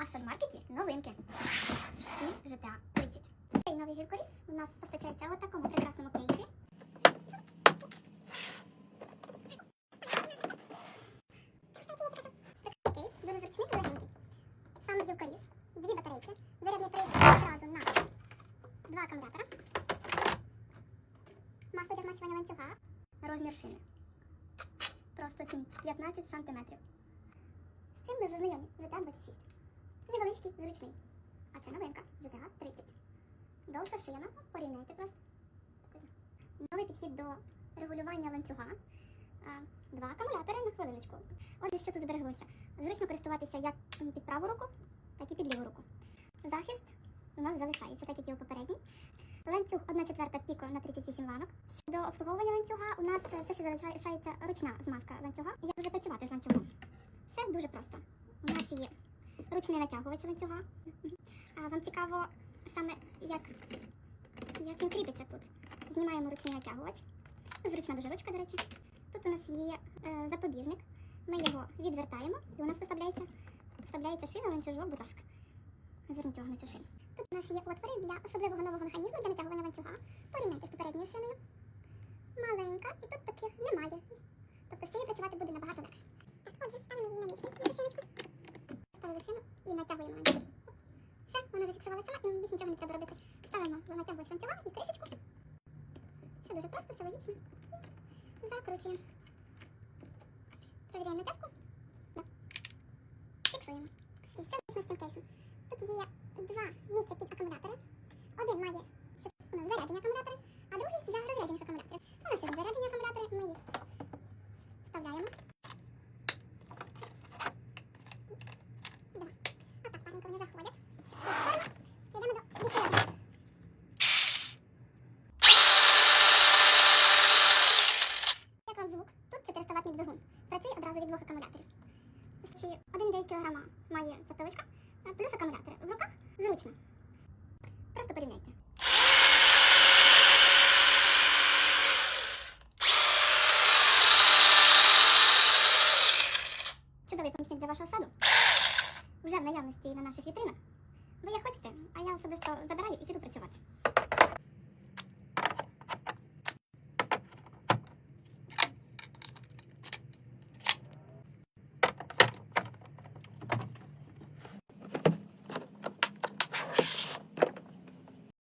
А в Садмаркеті новинки. Штіль GTA 30. Цей новий гіркоріз у нас постачається у такому прекрасному кейсі. Кейс дуже зручний і легенький. Сам гілкоріз, дві батарейки, зарядний пристрій одразу на два акумулятора, масло для змащування ланцюга, розмір шини. Просто цінь 15 см. З цим ми вже знайомі. GTA 26. Невеличкий, зручний. А це новинка GTA 30. Довша шина. Порівняйте просто. Новий підхід до регулювання ланцюга. Два акумулятори на хвилиночку. Отже, що тут збереглося? Зручно користуватися як під праву руку, так і під ліву руку. Захист у нас залишається, так як і у попередній. Ланцюг 1 четверта піко на 38 ланок. Щодо обслуговування ланцюга, у нас все ще залишається ручна змазка ланцюга. Як вже працювати з ланцюгом? Все дуже просто. У нас є ручний натягувач ланцюга. А вам цікаво саме як, як він кріпиться тут. Знімаємо ручний натягувач. Зручна дуже ручка, до речі. Тут у нас є е, запобіжник. Ми його відвертаємо і у нас виставляється, вставляється шина ланцюжок, будь ласка. Зверніть увагу на цю шину. Тут у нас є отвори для особливого нового механізму для натягування ланцюга. Порівняйте з попередньою шиною. Маленька, і тут таких немає. Тобто з цією працювати буде набагато легше. Отже, ставимо її на місце, нашу шиночку. Ставили шину і натягуємо ланцюг. Все, вона зафіксувала сама, і більше нічого не треба робити. Ставимо натягувач ланцюга і кришечку. Все дуже просто, все логічно. І закручуємо. Провіряємо натяжку. Да. Фіксуємо. І що з цим? Тут є два місця під акумулятори. Один має щоб, ну, заряджені акумулятори, а другий для розряджених акумуляторів. У нас є заряджені акумулятори, ми їх вставляємо. Да. Отак парненько вони заходять. Щоб вставимо, перейдемо до більш серйозного. Як вам звук? Тут 400 ватний двигун. Працює одразу від двох акумуляторів. Ще 1,9 кг має ця плюс акумулятори. В руках зручно. Просто порівняйте. Чудовий помічник для вашого саду. Вже в наявності на наших вітринах. Ви як хочете, а я особисто забираю і піду працювати.